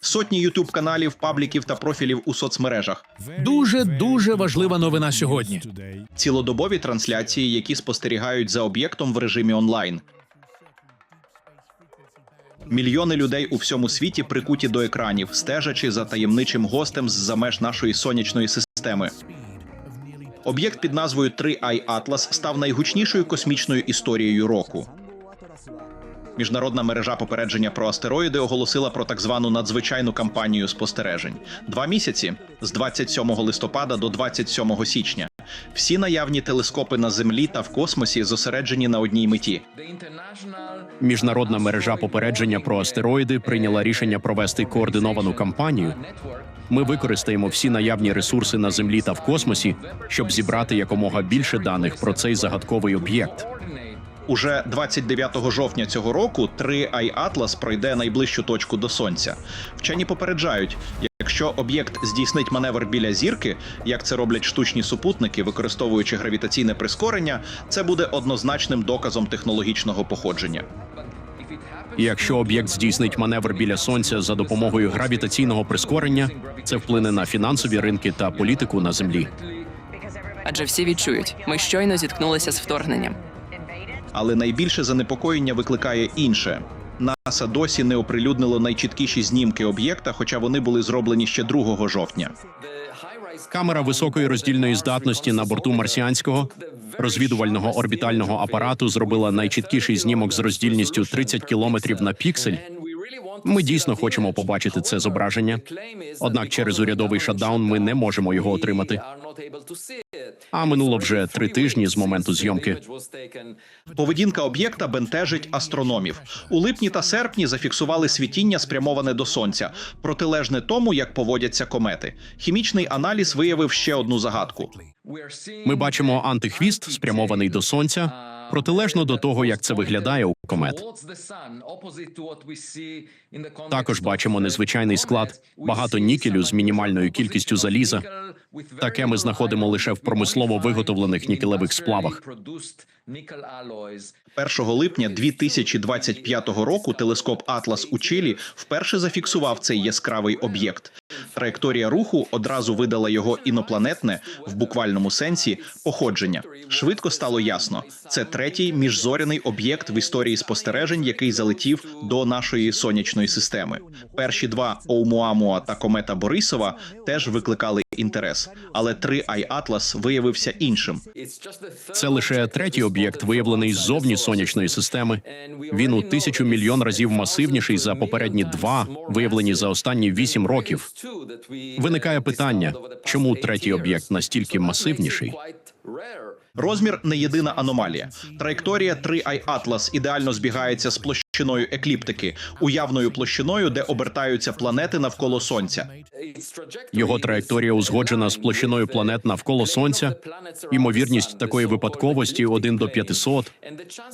Сотні ютуб каналів, пабліків та профілів у соцмережах, Дуже дуже важлива новина сьогодні. цілодобові трансляції, які спостерігають за об'єктом в режимі онлайн. Мільйони людей у всьому світі прикуті до екранів, стежачи за таємничим гостем з-за меж нашої сонячної системи. Об'єкт під назвою 3i Atlas став найгучнішою космічною історією року. Міжнародна мережа попередження про астероїди оголосила про так звану надзвичайну кампанію спостережень. Два місяці з 27 листопада до 27 січня. Всі наявні телескопи на землі та в космосі зосереджені на одній меті Міжнародна мережа попередження про астероїди прийняла рішення провести координовану кампанію. Ми використаємо всі наявні ресурси на землі та в космосі, щоб зібрати якомога більше даних про цей загадковий об'єкт. Уже 29 жовтня цього року 3i Atlas пройде найближчу точку до сонця. Вчені попереджають, якщо об'єкт здійснить маневр біля зірки, як це роблять штучні супутники, використовуючи гравітаційне прискорення, це буде однозначним доказом технологічного походження. Якщо об'єкт здійснить маневр біля сонця за допомогою гравітаційного прискорення, це вплине на фінансові ринки та політику на землі. Адже всі відчують, ми щойно зіткнулися з вторгненням. Але найбільше занепокоєння викликає інше. НАСА досі не оприлюднило найчіткіші знімки об'єкта, хоча вони були зроблені ще 2 жовтня. Камера високої роздільної здатності на борту марсіанського розвідувального орбітального апарату зробила найчіткіший знімок з роздільністю 30 кілометрів на піксель. Ми дійсно хочемо побачити це зображення. Однак через урядовий шатдаун ми не можемо його отримати. А минуло вже три тижні з моменту зйомки. Поведінка об'єкта бентежить астрономів. У липні та серпні зафіксували світіння, спрямоване до сонця, протилежне тому, як поводяться комети. Хімічний аналіз виявив ще одну загадку. Ми бачимо антихвіст, спрямований до сонця, протилежно до того, як це виглядає у комет. Також бачимо незвичайний склад, багато нікелю з мінімальною кількістю заліза. Таке ми знаходимо лише в промислово виготовлених нікелевих сплавах. 1 липня 2025 року телескоп Атлас у Чилі вперше зафіксував цей яскравий об'єкт. Траєкторія руху одразу видала його інопланетне в буквальному сенсі походження. Швидко стало ясно. Це третій міжзоряний об'єкт в історії спостережень, який залетів до нашої сонячної системи. Перші два Оумуамуа та комета Борисова теж викликали інтерес, але 3i Atlas виявився іншим. Це лише третій об'єкт, виявлений ззовні сонячної системи. Він у тисячу мільйон разів масивніший за попередні два, виявлені за останні вісім років. Виникає питання, чому третій об'єкт настільки масивніший? Розмір не єдина аномалія. Траєкторія 3i Atlas ідеально збігається з площиною екліптики, уявною площиною, де обертаються планети навколо сонця. Його траєкторія узгоджена з площиною планет навколо сонця. Ймовірність такої випадковості 1 до 500.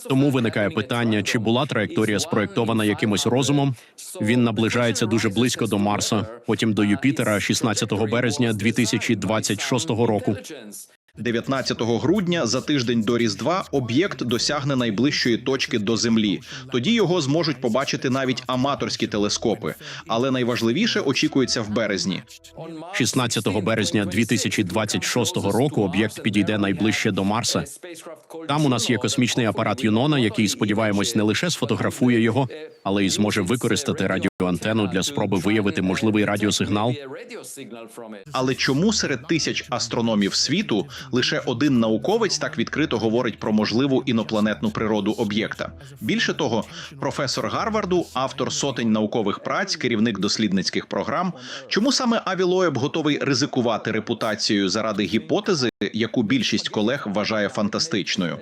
Тому виникає питання, чи була траєкторія спроєктована якимось розумом. Він наближається дуже близько до Марса, потім до Юпітера 16 березня 2026 року. 19 грудня за тиждень до Різдва об'єкт досягне найближчої точки до Землі. Тоді його зможуть побачити навіть аматорські телескопи. Але найважливіше очікується в березні. 16 березня 2026 року об'єкт підійде найближче до Марса. Там у нас є космічний апарат Юнона, який сподіваємось не лише сфотографує його, але й зможе використати радіоантенну для спроби виявити можливий радіосигнал. Але чому серед тисяч астрономів світу лише один науковець так відкрито говорить про можливу інопланетну природу об'єкта? Більше того, професор Гарварду, автор сотень наукових праць, керівник дослідницьких програм. Чому саме Аві Лоеб готовий ризикувати репутацією заради гіпотези, яку більшість колег вважає фантастичною?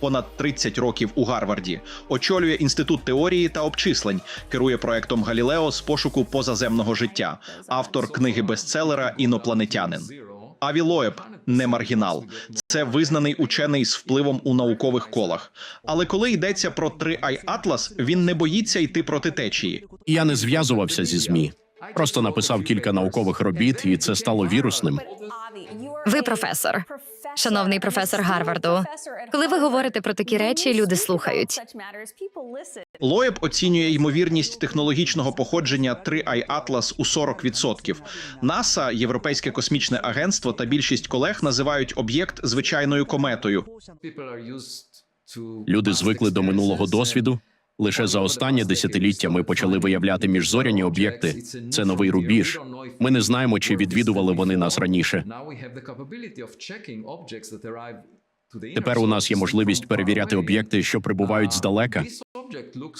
Понад 30 років у Гарварді очолює інститут теорії та обчислень, керує проектом Галілео з пошуку позаземного життя, автор книги бестселера Інопланетянин. Аві Лоеб не маргінал. Це визнаний учений з впливом у наукових колах. Але коли йдеться про 3i Atlas, він не боїться йти проти течії. Я не зв'язувався зі змі. Просто написав кілька наукових робіт, і це стало вірусним. Ви професор. Шановний професор Гарварду, коли ви говорите про такі речі, люди слухають. Лоєб оцінює ймовірність технологічного походження 3i Atlas у 40%. НАСА, Європейське космічне агентство та більшість колег називають об'єкт звичайною кометою. Люди звикли до минулого досвіду. Лише за останнє десятиліття ми почали виявляти міжзоряні об'єкти. Це новий рубіж. Ми не знаємо, чи відвідували вони нас раніше. Тепер у нас є можливість перевіряти об'єкти, що прибувають здалека.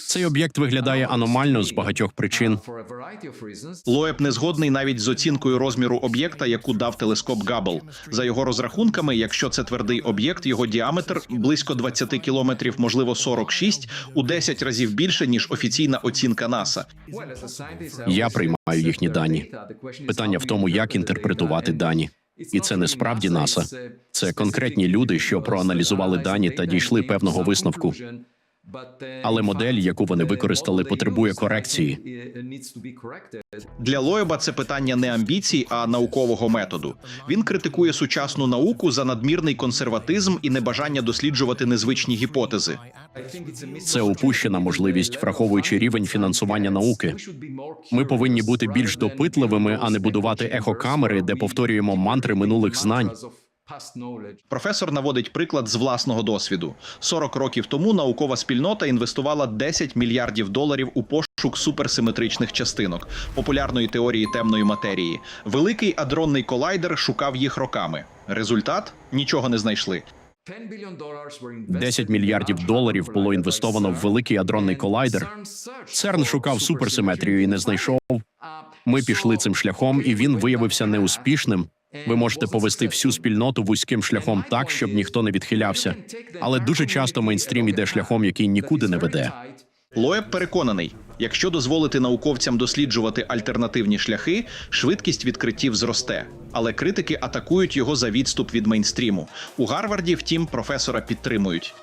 Цей об'єкт виглядає аномально з багатьох причин. Лоєб не згодний навіть з оцінкою розміру об'єкта, яку дав телескоп Габл. За його розрахунками, якщо це твердий об'єкт, його діаметр близько 20 кілометрів, можливо 46, у 10 разів більше ніж офіційна оцінка НАСА. Я приймаю їхні дані. Питання в тому, як інтерпретувати дані. І це не справді НАСА. Це конкретні люди, що проаналізували дані та дійшли певного висновку. Але модель, яку вони використали, потребує корекції. Для Лоєба це питання не амбіцій, а наукового методу. Він критикує сучасну науку за надмірний консерватизм і небажання досліджувати незвичні гіпотези. Це упущена можливість, враховуючи рівень фінансування науки. Ми повинні бути більш допитливими, а не будувати ехокамери, де повторюємо мантри минулих знань. Професор наводить приклад з власного досвіду. 40 років тому наукова спільнота інвестувала 10 мільярдів доларів у пошук суперсиметричних частинок популярної теорії темної матерії. Великий адронний колайдер шукав їх роками. Результат нічого не знайшли. 10 мільярдів доларів було інвестовано в великий адронний колайдер. ЦЕРН шукав суперсиметрію і не знайшов. Ми пішли цим шляхом, і він виявився неуспішним. Ви можете повести всю спільноту вузьким шляхом так, щоб ніхто не відхилявся. Але дуже часто мейнстрім іде шляхом, який нікуди не веде. Лоеб переконаний, якщо дозволити науковцям досліджувати альтернативні шляхи, швидкість відкриттів зросте. Але критики атакують його за відступ від мейнстріму. У Гарварді, втім, професора підтримують.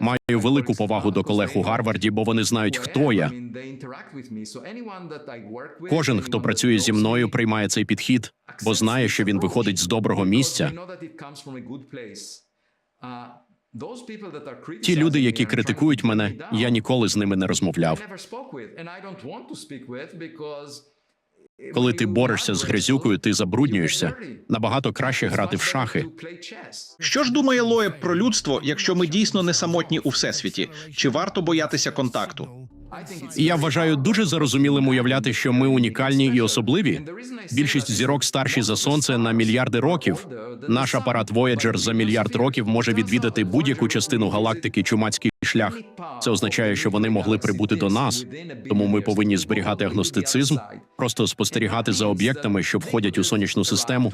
Маю велику повагу до колег у Гарварді, бо вони знають, хто я. Кожен, хто працює зі мною, приймає цей підхід, бо знає, що він виходить з доброго місця. Ті люди, які критикують мене, я ніколи з ними не розмовляв. Коли ти борешся з грязюкою, ти забруднюєшся. Набагато краще грати в шахи. Що ж думає Лоеб про людство, якщо ми дійсно не самотні у всесвіті? Чи варто боятися контакту? Я вважаю дуже зарозумілим уявляти, що ми унікальні і особливі. Більшість зірок старші за сонце на мільярди років. Наш апарат Voyager за мільярд років може відвідати будь-яку частину галактики чумацький шлях. Це означає, що вони могли прибути до нас. Тому ми повинні зберігати агностицизм, просто спостерігати за об'єктами, що входять у сонячну систему.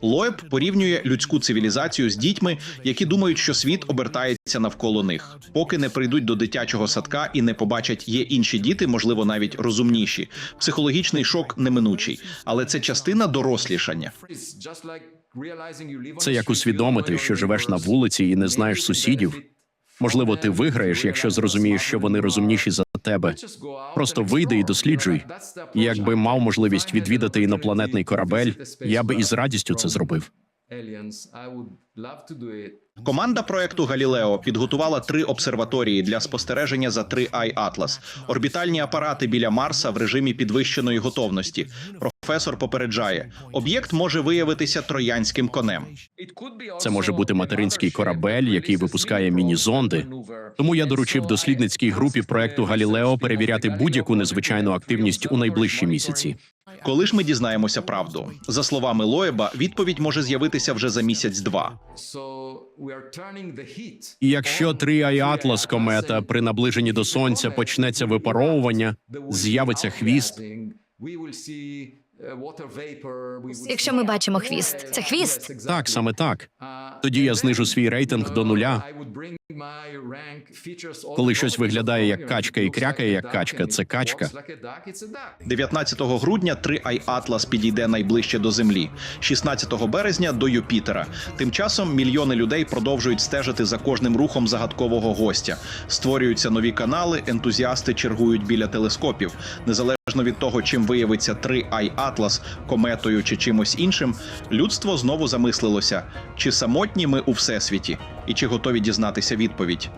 Лоеб порівнює людську цивілізацію з дітьми, які думають, що світ обертається навколо них, поки не прийдуть до дитячого садка і не побачать, є інші діти, можливо, навіть розумніші. Психологічний шок неминучий, але це частина дорослішання. Це як усвідомити, що живеш на вулиці і не знаєш сусідів. Можливо, ти виграєш, якщо зрозумієш, що вони розумніші за тебе. Просто вийди і досліджуй. І Якби мав можливість відвідати інопланетний корабель, я би із радістю це зробив. Команда проекту Галілео підготувала три обсерваторії для спостереження за 3i Atlas. орбітальні апарати біля Марса в режимі підвищеної готовності. Професор попереджає, об'єкт може виявитися троянським конем. Це може бути материнський корабель, який випускає міні-зонди. Тому я доручив дослідницькій групі проекту Галілео перевіряти будь-яку незвичайну активність у найближчі місяці. Коли ж ми дізнаємося правду, за словами Лоеба, відповідь може з'явитися вже за місяць-два. І якщо 3i Atlas комета при наближенні до сонця почнеться випаровування, з'явиться хвіст. Якщо ми бачимо хвіст, це хвіст. Так, саме так. Тоді я знижу свій рейтинг до нуля. Коли щось виглядає як качка і крякає як качка, це качка. 19 грудня 3i Atlas підійде найближче до Землі, 16 березня до Юпітера. Тим часом мільйони людей продовжують стежити за кожним рухом загадкового гостя. Створюються нові канали, ентузіасти чергують біля телескопів. Незалежно Залежно від того, чим виявиться 3i Atlas, кометою чи чимось іншим, людство знову замислилося, чи самотні ми у всесвіті, і чи готові дізнатися відповідь.